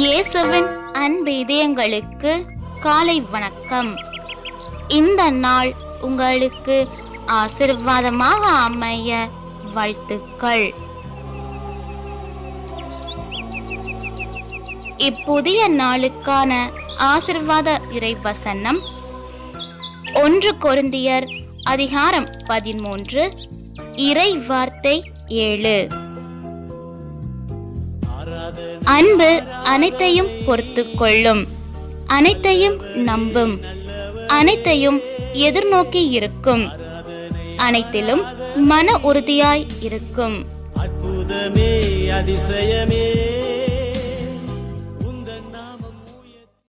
இயேசுவின் அன்பு இதயங்களுக்கு காலை வணக்கம். இந்த நாள் உங்களுக்கு ஆசிர்வாதமாக அமைய வாழ்த்துக்கள். இப்புதிய நாளுக்கான ஆசிர்வாத இறைவசனம் ஒன்று கொருந்தியர் அதிகாரம் பதிமூன்று இறை வார்த்தை ஏழு. அன்பு அனைத்தையும் பொறுத்து கொள்ளும் அனைத்தையும் நம்பும். அனைத்தையும் எதிர்நோக்கி இருக்கும். அனைத்திலும் மன உறுதியாய் இருக்கும். அற்புதமே அதிசயமே.